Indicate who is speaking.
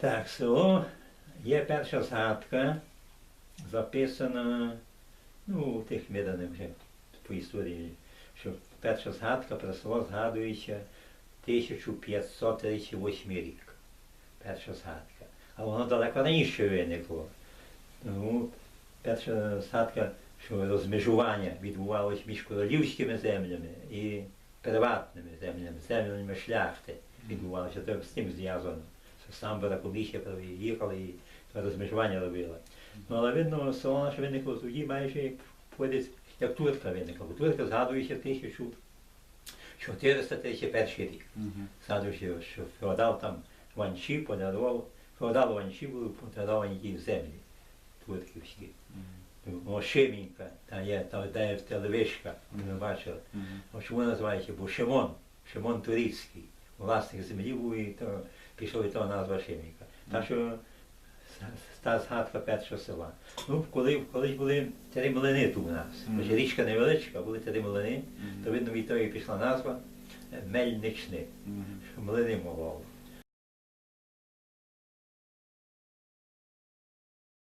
Speaker 1: Так, село є перша згадка, записана ну, у тих виданих вже по історії, що перша згадка про село згадується 1538 рік. Перша згадка. А воно далеко раніше виникло. Ну, перша згадка, що розмежування відбувалося між королівськими землями і приватними землями, землями шляхти відбувалося. Це з тим зв'язано. Сам Баракуліще приїхали і розмежування робили. Ну, але видно, село наше виникло тоді майже як входить, як Турка виникла. Бо Турка згадується 1431 рік. Згадуючи, що феодал там ванчі подарував, феодал ванчі були подаровані ті землі турківські. О, Шимінка, там є, там де телевишка, ми бачили. Чому називається? Бо Шимон, Шимон Турицький, власник землі був і то пішов від того назва Шиміка. Так що та згадка першого села. Ну, коли, колись були три млини тут у нас.
Speaker 2: Mm
Speaker 1: Хоч річка невеличка, були три млини, то видно від того і пішла назва е, Мельнични, що млини мовили.